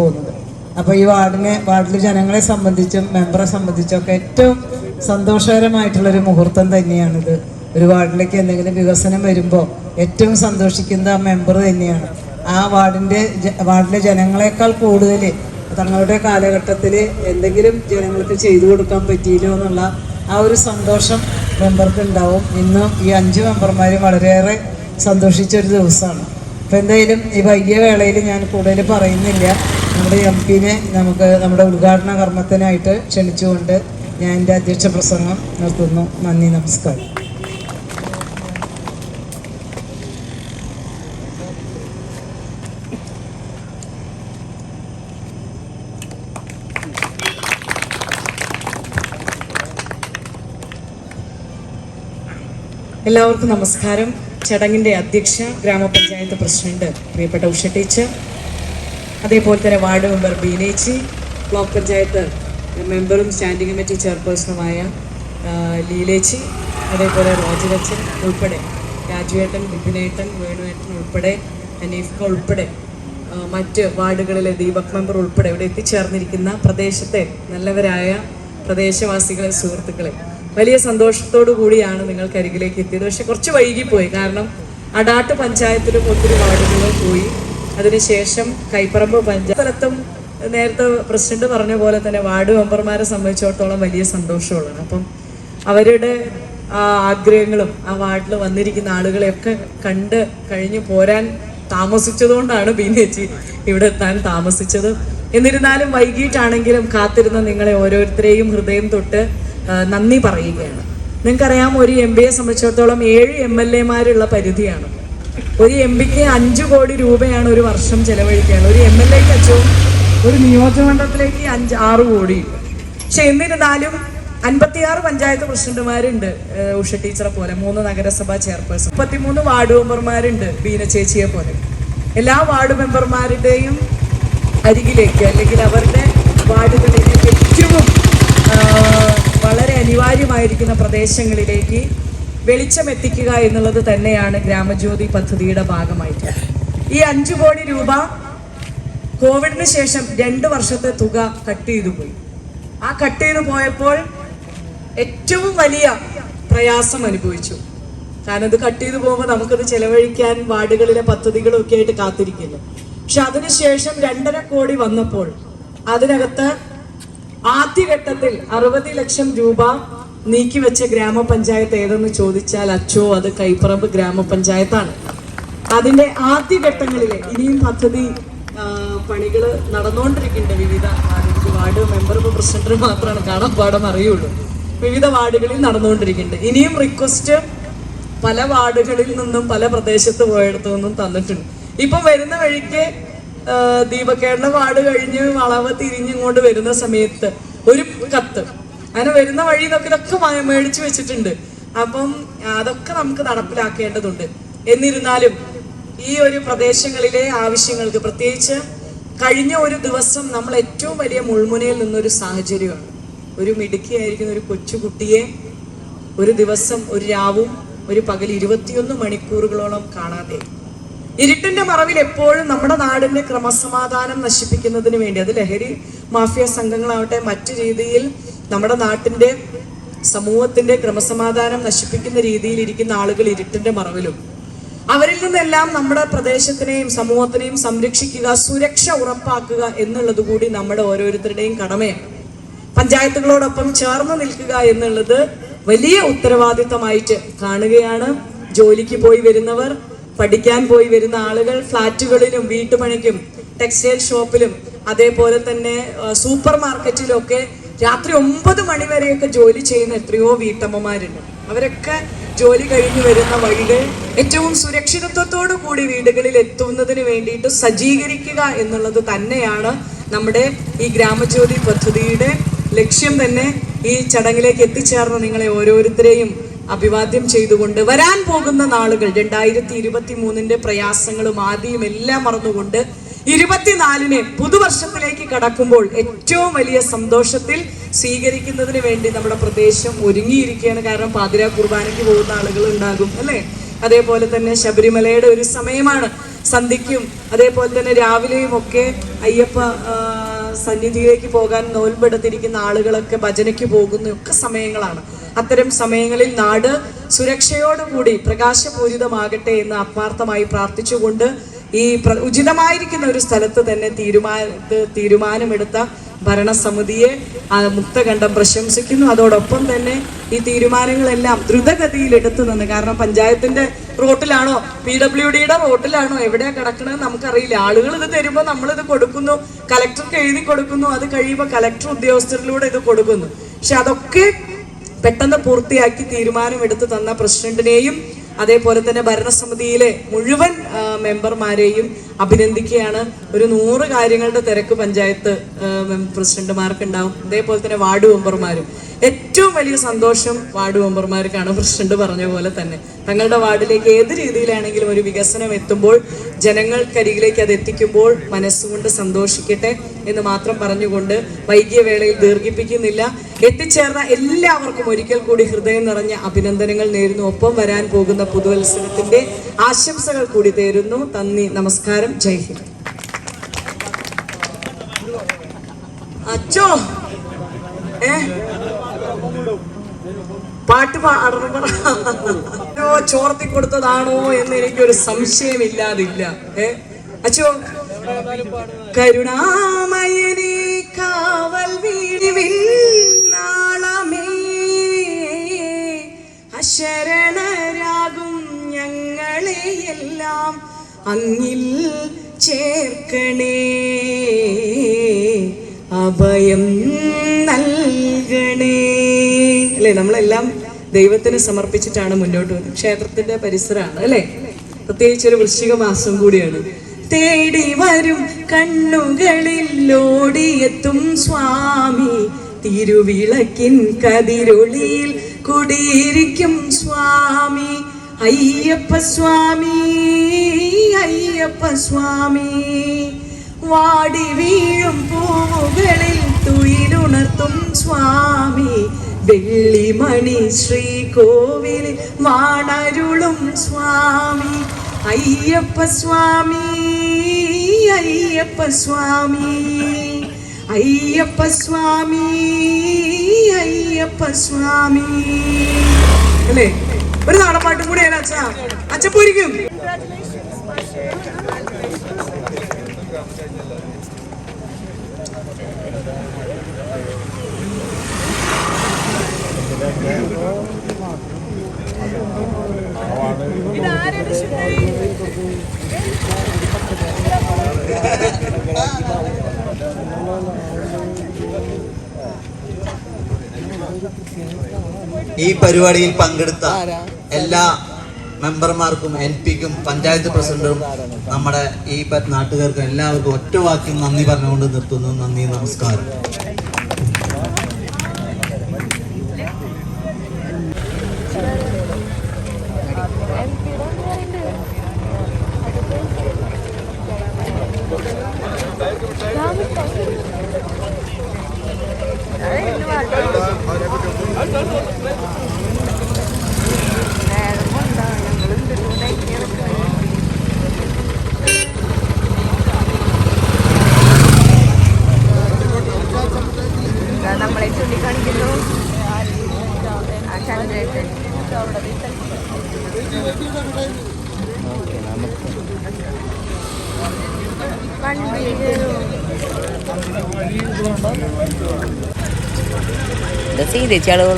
പോകുന്നത്. അപ്പോൾ ഈ വാർഡിനെ വാർഡിലെ ജനങ്ങളെ സംബന്ധിച്ചും മെമ്പറെ സംബന്ധിച്ചും ഒക്കെ ഏറ്റവും സന്തോഷകരമായിട്ടുള്ളൊരു മുഹൂർത്തം തന്നെയാണിത്. ഒരു വാർഡിലേക്ക് എന്തെങ്കിലും വികസനം വരുമ്പോൾ ഏറ്റവും സന്തോഷിക്കുന്ന ആ മെമ്പർ തന്നെയാണ്. ആ വാർഡിന്റെ വാർഡിലെ ജനങ്ങളെക്കാൾ കൂടുതൽ തങ്ങളുടെ കാലഘട്ടത്തിൽ എന്തെങ്കിലും ജനങ്ങൾക്ക് ചെയ്തു കൊടുക്കാൻ പറ്റിയില്ലോ എന്നുള്ള ആ ഒരു സന്തോഷം മെമ്പർക്ക് ഉണ്ടാവും ഇന്നും ഈ അഞ്ച് മെമ്പർമാരും വളരെയേറെ സന്തോഷിച്ച ഒരു ദിവസമാണ്. അപ്പം എന്തായാലും ഈ വൈകിയ വേളയിൽ ഞാൻ കൂടുതൽ പറയുന്നില്ല. നമ്മുടെ എം പിനെ നമുക്ക് നമ്മുടെ ഉദ്ഘാടന കർമ്മത്തിനായിട്ട് ക്ഷണിച്ചുകൊണ്ട് ഞാൻ എന്റെ അധ്യക്ഷ പ്രസംഗം നിർത്തുന്നു. നന്ദി നമസ്കാരം. എല്ലാവർക്കും നമസ്കാരം. ചടങ്ങിന്റെ അധ്യക്ഷ ഗ്രാമപഞ്ചായത്ത് പ്രസിഡന്റ് പ്രിയപ്പെട്ട ഉഷ ടീച്ചർ അതേപോലെ തന്നെ വാർഡ് മെമ്പർ ബീനേച്ചി ബ്ലോക്ക് പഞ്ചായത്ത് മെമ്പറും സ്റ്റാൻഡിംഗ് കമ്മിറ്റി ചെയർപേഴ്സണുമായ ലീലേച്ചി അതേപോലെ റോജരച്ചൻ ഉൾപ്പെടെ രാജുവേട്ടൻ ബിപിനേട്ടൻ വേണുവേട്ടൻ ഉൾപ്പെടെ അനീഫ്ക ഉൾപ്പെടെ മറ്റ് വാർഡുകളിലെ ദീപക് മെമ്പർ ഉൾപ്പെടെ ഇവിടെ എത്തിച്ചേർന്നിരിക്കുന്ന പ്രദേശത്തെ നല്ലവരായ പ്രദേശവാസികളെ സുഹൃത്തുക്കളെ വലിയ സന്തോഷത്തോടു കൂടിയാണ് നിങ്ങൾക്ക് അരികിലേക്ക് എത്തിയത്. പക്ഷെ കുറച്ച് വൈകിപ്പോയി. കാരണം അടാട്ട് പഞ്ചായത്തിലും ഒത്തിരി വാർഡുകളിൽ പോയി. അതിനുശേഷം കൈപ്പറമ്പ് പഞ്ചായത്ത് നേരത്തെ പ്രസിഡന്റ് പറഞ്ഞ പോലെ തന്നെ വാർഡ് മെമ്പർമാരെ സംബന്ധിച്ചിടത്തോളം വലിയ സന്തോഷമുള്ളതാണ്. അപ്പം അവരുടെ ആ ആഗ്രഹങ്ങളും ആ വാർഡിൽ വന്നിരിക്കുന്ന ആളുകളെയൊക്കെ കണ്ട് കഴിഞ്ഞ് പോരാൻ താമസിച്ചതുകൊണ്ടാണ് ബീനേച്ചി ഇവിടെ എത്താൻ താമസിച്ചത്. എന്നിരുന്നാലും വൈകിട്ടാണെങ്കിലും കാത്തിരുന്ന നിങ്ങളെ ഓരോരുത്തരെയും ഹൃദയം തൊട്ട് നന്ദി പറയുകയാണ്. നിങ്ങൾക്കറിയാം ഒരു എം പിയെ സംബന്ധിച്ചിടത്തോളം ഏഴ് എം എൽ എമാരുള്ള പരിധിയാണ്. ഒരു എം പിക്ക് അഞ്ചു കോടി രൂപയാണ് ഒരു വർഷം ചെലവഴിക്കുകയാണ് ഒരു എം എൽ എക്ക് അച്ചവും ഒരു നിയോജകമണ്ഡലത്തിലേക്ക് അഞ്ച് ആറ് കോടി. പക്ഷെ എന്നിരുന്നാലും അൻപത്തിയാറ് പഞ്ചായത്ത് പ്രസിഡന്റുമാരുണ്ട് ഉഷ ടീച്ചറെ പോലെ. മൂന്ന് നഗരസഭാ ചെയർപേഴ്സൺ. മുപ്പത്തിമൂന്ന് വാർഡ് മെമ്പർമാരുണ്ട് ബീന ചേച്ചിയെ പോലെ. എല്ലാ വാർഡ് മെമ്പർമാരുടെയും അരികിലേക്ക് അല്ലെങ്കിൽ അവരുടെ വാർഡുകളിലേക്ക് ഏറ്റവും വളരെ അനിവാര്യമായിരിക്കുന്ന പ്രദേശങ്ങളിലേക്ക് വെളിച്ചം എത്തിക്കുക എന്നുള്ളത് തന്നെയാണ് ഗ്രാമജ്യോതി പദ്ധതിയുടെ ഭാഗമായിട്ട്. ഈ അഞ്ചു കോടി രൂപ കോവിഡിന് ശേഷം രണ്ട് വർഷത്തെ തുക കട്ട് ചെയ്തു പോയി. ആ കട്ട് ചെയ്തു പോയപ്പോൾ ഏറ്റവും വലിയ പ്രയാസം അനുഭവിച്ചു. കാരണം ഇത് കട്ട് ചെയ്തു പോകുമ്പോൾ നമുക്കത് ചെലവഴിക്കാൻ വാർഡുകളിലെ പദ്ധതികളും ഒക്കെ ആയിട്ട് കാത്തിരിക്കുന്നു. പക്ഷെ അതിനുശേഷം രണ്ടര കോടി വന്നപ്പോൾ അതിനകത്ത് ആദ്യഘട്ടത്തിൽ അറുപത് ലക്ഷം രൂപ നീക്കിവെച്ച ഗ്രാമപഞ്ചായത്ത് ഏതെന്ന് ചോദിച്ചാൽ അച്ചോ അത് കൈപ്പറമ്പ് ഗ്രാമപഞ്ചായത്താണ്. അതിന്റെ ആദ്യഘട്ടങ്ങളിലെ ഇനിയും പദ്ധതി പണികൾ നടന്നുകൊണ്ടിരിക്കുന്നുണ്ട് വിവിധ വാർഡ് മെമ്പറും പ്രസിഡന്റും മാത്രമാണ് കാണാൻ പാടം അറിയുള്ളൂ വിവിധ വാർഡുകളിൽ നടന്നുകൊണ്ടിരിക്കുന്നുണ്ട് ഇനിയും റിക്വസ്റ്റ് പല വാർഡുകളിൽ നിന്നും പല പ്രദേശത്ത് പോയിടത്തു നിന്നും തന്നിട്ടുണ്ട്. ഇപ്പൊ വരുന്ന വഴിക്ക് ദീപകേരള വാർഡ് കഴിഞ്ഞ് വളവ് തിരിഞ്ഞിങ്ങോട്ട് വരുന്ന സമയത്ത് ഒരു കത്ത് അങ്ങനെ വരുന്ന വഴി ഇതൊക്കെ ഇതൊക്കെ മേടിച്ചു വെച്ചിട്ടുണ്ട്. അപ്പം അതൊക്കെ നമുക്ക് നടപ്പിലാക്കേണ്ടതുണ്ട്. എന്നിരുന്നാലും ഈ ഒരു പ്രദേശങ്ങളിലെ ആവശ്യങ്ങൾക്ക് പ്രത്യേകിച്ച് കഴിഞ്ഞ ഒരു ദിവസം നമ്മൾ ഏറ്റവും വലിയ മുൾമുനയിൽ നിന്നൊരു സാഹചര്യമാണ്. ഒരു മിടുക്കിയായിരിക്കുന്ന ഒരു കൊച്ചുകുട്ടിയെ ഒരു ദിവസം ഒരു രാവും ഒരു പകൽ ഇരുപത്തിയൊന്ന് മണിക്കൂറുകളോളം കാണാതെ. ഇരുട്ടിന്റെ മറവിൽ എപ്പോഴും നമ്മുടെ നാടിന്റെ ക്രമസമാധാനം നശിപ്പിക്കുന്നതിന് വേണ്ടി അത് ലഹരി മാഫിയ സംഘങ്ങളാവട്ടെ മറ്റു രീതിയിൽ നമ്മുടെ നാട്ടിന്റെ സമൂഹത്തിന്റെ ക്രമസമാധാനം നശിപ്പിക്കുന്ന രീതിയിൽ ഇരിക്കുന്ന ആളുകൾ ഇരുട്ടിന്റെ മറവിലും. അവരിൽ നിന്നെല്ലാം നമ്മുടെ പ്രദേശത്തിനെയും സമൂഹത്തിനെയും സംരക്ഷിക്കുക സുരക്ഷ ഉറപ്പാക്കുക എന്നുള്ളത് കൂടി നമ്മുടെ ഓരോരുത്തരുടെയും കടമയാണ്. പഞ്ചായത്തുകളോടൊപ്പം ചേർന്ന് നിൽക്കുക എന്നുള്ളത് വലിയ ഉത്തരവാദിത്തമായിട്ട് കാണുകയാണ്. ജോലിക്ക് പോയി വരുന്നവർ പഠിക്കാൻ പോയി വരുന്ന ആളുകൾ ഫ്ലാറ്റുകളിലും വീട്ടുപണിക്കും ടെക്സ്റ്റൈൽ ഷോപ്പിലും അതേപോലെ തന്നെ സൂപ്പർ മാർക്കറ്റിലും ഒക്കെ രാത്രി ഒമ്പത് മണി വരെയൊക്കെ ജോലി ചെയ്യുന്ന എത്രയോ വീട്ടമ്മമാരുണ്ട്. അവരൊക്കെ ജോലി കഴിഞ്ഞു വരുന്ന വഴികൾ ഏറ്റവും സുരക്ഷിതത്വത്തോടു കൂടി വീടുകളിൽ എത്തുന്നതിന് വേണ്ടിയിട്ട് സജ്ജീകരിക്കുക എന്നുള്ളത് തന്നെയാണ് നമ്മുടെ ഈ ഗ്രാമജ്യോതി പദ്ധതിയുടെ ലക്ഷ്യം തന്നെ. ഈ ചടങ്ങിലേക്ക് എത്തിച്ചേർന്ന നിങ്ങളെ ഓരോരുത്തരെയും അഭിവാദ്യം ചെയ്തുകൊണ്ട് വരാൻ പോകുന്ന നാളുകൾ രണ്ടായിരത്തി ഇരുപത്തി മൂന്നിന്റെ പ്രയാസങ്ങളും ആദ്യം എല്ലാം മറന്നുകൊണ്ട് ഇരുപത്തിനാലിന് പുതുവർഷത്തിലേക്ക് കടക്കുമ്പോൾ ഏറ്റവും വലിയ സന്തോഷത്തിൽ സ്വീകരിക്കുന്നതിന് വേണ്ടി നമ്മുടെ പ്രദേശം ഒരുങ്ങിയിരിക്കുകയാണ്. കാരണം പാതിര കുർബാനയ്ക്ക് പോകുന്ന ആളുകൾ ഉണ്ടാകും അല്ലേ? അതേപോലെ തന്നെ ശബരിമലയുടെ ഒരു സമയമാണ്. സന്ധിക്കും അതേപോലെ തന്നെ രാവിലെയും ഒക്കെ അയ്യപ്പ സന്നിധിയിലേക്ക് പോകാൻ നോൽപ്പെടുത്തിരിക്കുന്ന ആളുകളൊക്കെ ഭജനയ്ക്ക് പോകുന്ന ഒക്കെ സമയങ്ങളാണ്. അത്തരം സമയങ്ങളിൽ നാട് സുരക്ഷയോടുകൂടി പ്രകാശപൂരിതമാകട്ടെ എന്ന് ആത്മാർത്ഥമായി പ്രാർത്ഥിച്ചുകൊണ്ട് ഈ ഉചിതമായിരിക്കുന്ന ഒരു സ്ഥലത്ത് തന്നെ തീരുമാന തീരുമാനമെടുത്ത ഭരണസമിതിയെ മുക്തകണ്ഠം പ്രശംസിക്കുന്നു. അതോടൊപ്പം തന്നെ ഈ തീരുമാനങ്ങളെല്ലാം ദ്രുതഗതിയിൽ എടുത്തു നിന്ന് കാരണം പഞ്ചായത്തിന്റെ റോട്ടിലാണോ പി ഡബ്ല്യു ഡിയുടെ റോട്ടിലാണോ എവിടെയാ കിടക്കണത് നമുക്കറിയില്ല. ആളുകൾ ഇത് തരുമ്പോൾ ഇത് കൊടുക്കുന്നു കലക്ടർക്ക് എഴുതി കൊടുക്കുന്നു അത് കഴിയുമ്പോൾ കലക്ടർ ഉദ്യോഗസ്ഥരിലൂടെ ഇത് കൊടുക്കുന്നു. പക്ഷെ അതൊക്കെ പെട്ടെന്ന് പൂർത്തിയാക്കി തീരുമാനമെടുത്ത് തന്ന പ്രസിഡന്റിനെയും അതേപോലെ തന്നെ ഭരണസമിതിയിലെ മുഴുവൻ മെമ്പർമാരെയും അഭിനന്ദിക്കുകയാണ്. ഒരു നൂറ് കാര്യങ്ങളുടെ തിരക്ക് പഞ്ചായത്ത് ആ, പ്രസിഡന്റുമാർക്ക് ഉണ്ടാവും അതേപോലെ തന്നെ വാർഡ് മെമ്പർമാരും. ഏറ്റവും വലിയ സന്തോഷം വാർഡ് മെമ്പർമാർക്കാണ് പ്രസിഡന്റ് പറഞ്ഞ പോലെ തന്നെ. തങ്ങളുടെ വാർഡിലേക്ക് ഏത് രീതിയിലാണെങ്കിലും ഒരു വികസനം എത്തുമ്പോൾ ജനങ്ങൾക്കരികിലേക്ക് അത് എത്തിക്കുമ്പോൾ മനസ്സുകൊണ്ട് സന്തോഷിക്കട്ടെ എന്ന് മാത്രം പറഞ്ഞുകൊണ്ട് വൈകിയ വേളയിൽ ദീർഘിപ്പിക്കുന്നില്ല. എത്തിച്ചേർന്ന എല്ലാവർക്കും ഒരിക്കൽ കൂടി ഹൃദയം നിറഞ്ഞ അഭിനന്ദനങ്ങൾ നേരുന്നു. ഒപ്പം വരാൻ പോകുന്ന പുതുവത്സരത്തിന്റെ ആശംസകൾ കൂടി തേരുന്നു. നന്ദി നമസ്കാരം. ജയ് ഹിന്ദ്. അച്ചോ! ഏ? പാട്ട് പാടണം. ചോർത്തി കൊടുത്തതാണോ എന്ന് എനിക്കൊരു സംശയമില്ലാതില്ല. ഏ? അച്ചോ കരുണാമയനെ കാവൽ വീടിവിന്നാളമേ അശരണരാകും ഞങ്ങളെയെല്ലാം അങ്ങിൽ ചേർക്കണേ. അഭയം നൽകണേ. അല്ലേ നമ്മളെല്ലാം ദൈവത്തിന് സമർപ്പിച്ചിട്ടാണ് മുന്നോട്ട് പോകുന്നത് ക്ഷേത്രത്തിന്റെ പരിസരമാണ് അല്ലേ? പ്രത്യേകിച്ച് ഒരു വൃശ്ചിക മാസം കൂടിയാണ്. തേടി വരും കണ്ണുകളിൽ ഓടിയെത്തും സ്വാമി. തിരുവിളക്കിൻ കതിരൊളിയിൽ കുടിയിരിക്കും സ്വാമി. അയ്യപ്പ സ്വാമി അയ്യപ്പ സ്വാമി. വാടി വീഴും പൂവുകളിൽ തുയിലുണർത്തും സ്വാമി. വെള്ളിമണി ശ്രീകോവിലിൽ വാണരുളും സ്വാമി. അയ്യപ്പ സ്വാമി അയ്യപ്പ സ്വാമി. അയ്യപ്പ സ്വാമി അയ്യപ്പ സ്വാമി. അല്ലേ? ഒരു നാടപ്പാട്ടും കൂടെ അച്ഛ? അച്ഛ ഈ പരിപാടിയിൽ പങ്കെടുത്ത എല്ലാ മെമ്പർമാർക്കും എൽ പിക്കും പഞ്ചായത്ത് പ്രസിഡന്റും നമ്മുടെ ഈ നാട്ടുകാർക്കും എല്ലാവർക്കും ഒറ്റ വാക്യം നന്ദി പറഞ്ഞുകൊണ്ട് നിർത്തുന്നു. നന്ദി നമസ്കാരം. ਦੱਸੀ ਦੇ ਚੜੋ